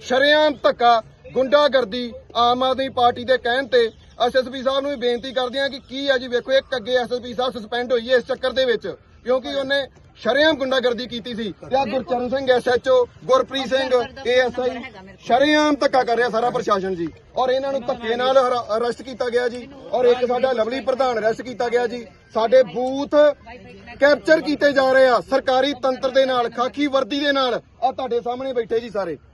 ਸ਼ਰੇਆਮ ਧੱਕਾ, ਗੁੰਡਾਗਰਦੀ ਆਮ ਆਦਮੀ ਪਾਰਟੀ ਦੇ ਕਹਿਣ ਤੇ ਐਸਐਸਪੀ ਸਾਹਿਬ ਨੂੰ ਵੀ ਬੇਨਤੀ ਕਰਦੇ ਆ ਕਿ ਕੀ ਆ ਜੀ, ਵੇਖੋ, ਇੱਕ ਅੱਗੇ ਐਸਐਸਪੀ ਸਾਹਿਬ ਸਸਪੈਂਡ ਹੋਈ ਹੈ ਇਸ ਚੱਕਰ ਦੇ ਵਿੱਚ, ਕਿਉਂਕਿ ਉਹਨੇ ਸ਼ਰੇਆਮ ਗੁੰਡਾਗਰਦੀ ਕੀਤੀ ਸੀ। ਤੇ ਆ ਗੁਰਚਰਨ ਸਿੰਘ ਐਸਐਚਓ ਗੁਰਪ੍ਰੀਤ ਸਿੰਘ ਏਐਸਆਈ ਸ਼ਰੇਆਮ ਧੱਕਾ ਕਰ ਰਿਹਾ ਸਾਰਾ ਪ੍ਰਸ਼ਾਸਨ ਜੀ। ਔਰ ਇਹਨਾਂ ਨੂੰ ਧੱਕੇ ਨਾਲ ਅਰੈਸਟ ਕੀਤਾ ਗਿਆ ਜੀ। ਔਰ ਇੱਕ ਸਾਡਾ ਲਵਲੀ ਪ੍ਰਧਾਨ ਅਰੈਸਟ ਕੀਤਾ ਗਿਆ ਜੀ। ਸਾਡੇ ਬੂਥ ਕੈਪਚਰ ਕੀਤੇ ਜਾ ਰਹੇ ਆ, ਸਰਕਾਰੀ ਤੰਤਰ ਦੇ ਨਾਲ, ਖਾਕੀ ਵਰਦੀ ਦੇ ਨਾਲ। ਆ ਤੁਹਾਡੇ ਸਾਹਮਣੇ ਬੈਠੇ ਜੀ ਸਾਰੇ।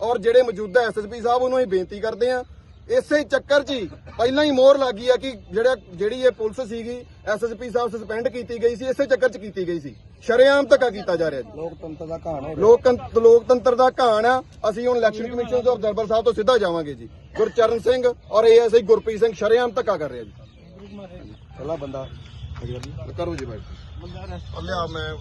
ਔਰ ਜਿਹੜੇ ਮੌਜੂਦਾ ਐਸਐਸਪੀ ਸਾਹਿਬ ਉਹਨੂੰ ਅਸੀਂ ਬੇਨਤੀ ਕਰਦੇ ਆ ਇਸੇ ਚੱਕਰ 'ਚ ਹੀ ਪਹਿਲਾਂ ਹੀ ਮੋਹਰ ਲੱਗੀ ਆ ਕਿ ਜਿਹੜਾ ਜਿਹੜੀ ਇਹ ਪੁਲਿਸ ਸੀਗੀ ਐਸਐਸਪੀ ਸਾਹਿਬ ਸਸਪੈਂਡ ਕੀਤੀ ਗਈ ਸੀ ਇਸੇ ਚੱਕਰ 'ਚ ਕੀਤੀ ਗਈ ਸੀ। ਸ਼ਰੇਆਮ ਧੱਕਾ ਕੀਤਾ ਜਾ ਰਿਹਾ ਜੀ। ਲੋਕਤੰਤਰ ਦਾ ਕਹਾਣ ਹੈ ਲੋਕਤੰਤਰ ਲੋਕਤੰਤਰ ਦਾ ਕਹਾਣ ਆ ਅਸੀਂ ਹੁਣ ਇਲੈਕਸ਼ਨ ਕਮਿਸ਼ਨ ਤੋਂ ਦਰਬਾਰ ਸਾਹਿਬ ਤੋਂ ਸਿੱਧਾ ਜਾਵਾਂਗੇ ਜੀ। ਗੁਰਚਰਨ ਸਿੰਘ ਔਰ ਏਐਸਆਈ ਗੁਰਪ੍ਰੀਤ ਸਿੰਘ ਸ਼ਰੇਆਮ ਧੱਕਾ ਕਰ ਰਿਹਾ ਜੀ। ਪਹਿਲਾ ਬੰਦਾ। ਕਰੋ ਜੀ ਬਾਈ। ਲਿਆ ਮੈਂ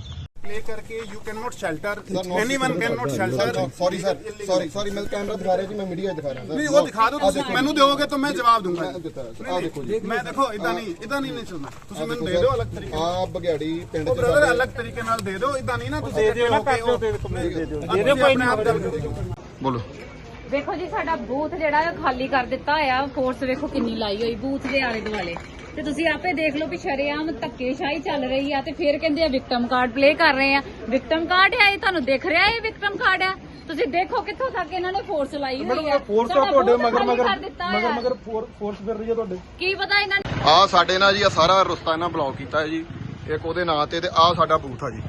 प्ले करके you can not shelter Sir, not- any one can not shelter sorry sir sorry sorry ਮੈਂ ਕੈਮਰਾ ਦਿਖਾ ਰਿਹਾ ਜੀ ਮੈਂ ਮੀਡੀਆ ਦਿਖਾ ਰਿਹਾ नहीं वो दिखा दो तुम मैनू दोगे तो मैं जवाब दूंगा ਮੈਂ ਦਿੱਤਾ ਆ ਦੇਖੋ ਜੀ मैं देखो इदा नहीं इदा नहीं नहीं चलना ਤੁਸੀਂ ਮੈਨੂੰ ਦੇ ਦਿਓ ਅਲੱਗ ਤਰੀਕੇ ਆ ਬਗਿਆੜੀ ਪਿੰਡ ਉਹ ਚ ਬ੍ਰਦਰ ਸਾਡੇ- ਅਲੱਗ ਤਰੀਕੇ ਨਾਲ ਦੇ ਦਿਓ ਇਦਾਂ ਨਹੀਂ ਨਾ ਤੁਸੀਂ ਦੇ ਦਿਓ ਦੇ ਦਿਓ ਦੇ ਦਿਓ ਦੇ ਦਿਓ ਕੋਈ ਨਹੀਂ ਬੋਲੋ ਵੇਖੋ ਜੀ ਸਾਡਾ ਬੂਥ ਜਿਹੜਾ ਹੈ ਉਹ ਖਾਲੀ ਕਰ ਦਿੱਤਾ ਹੋਇਆ ਫੋਰਸ ਵੇਖੋ ਕਿੰਨੀ ਲਾਈ ਹੋਈ ਬੂਥ ਦੇ ਆਲੇ ਦੁਆਲੇ ਤੇ ਤੁਸੀਂ ਆਪੇ ਦੇਖ ਲਓ ਵੀ ਸ਼ਰੇਆਮ ਧੱਕੇਸ਼ਾਹੀ ਚੱਲ ਰਹੀ ਆ ਤੇ ਫਿਰ ਕਹਿੰਦੇ ਆ ਵਿਕਟਮ ਕਾਰਡ ਪਲੇ ਕਰ ਰਹੇ ਆ। ਵਿਕਟਮ ਕਾਰਡ ਹੈ ਇਹ ਤੁਹਾਨੂੰ ਦਿਖ ਰਿਹਾ ਇਹ ਵਿਕਟਮ ਕਾਰਡ ਹੈ? ਤੁਸੀਂ ਦੇਖੋ ਕਿੱਥੋਂ ਤੱਕ ਇਹਨਾਂ ਨੇ ਫੋਰਸ ਲਾਈ ਹੋਈ ਆ। ਫੋਰਸ ਤੁਹਾਡੇ ਮਗਰ ਮਗਰ ਮਗਰ। ਮਗਰ ਫੋਰਸ ਫਿਰ ਰਹੀ ਹੈ ਤੁਹਾਡੇ? ਕੀ ਪਤਾ ਇਹਨਾਂ ਨੇ ਆ ਸਾਡੇ ਨਾਲ ਜੀ ਆ ਸਾਰਾ ਰਸਤਾ ਇਹਨਾਂ ਬਲੌਕ ਕੀਤਾ ਹੈ ਜੀ। ਇੱਕ ਉਹਦੇ ਨਾਂ ਤੇ ਤੇ ਆ ਸਾਡਾ ਬੂਥ ਆ ਜੀ।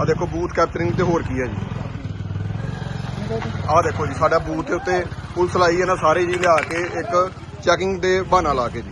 ਆ ਦੇਖੋ ਬੂਥ ਕੈਪਚਰਿੰਗ ਤੇ ਹੋਰ ਕੀ ਹੈ ਜੀ। ਆ ਦੇਖੋ ਜੀ ਸਾਡਾ ਬੂਥ ਦੇ ਉੱਤੇ ਪੁਲਿਸ ਲਾਈ ਇਹਨਾਂ ਸਾਰੇ ਜੀ ਲਿਆ ਕੇ ਇੱਕ ਚੈਕਿੰਗ ਦੇ ਬਹਾਨਾ ਲਾ ਕੇ ਜੀ।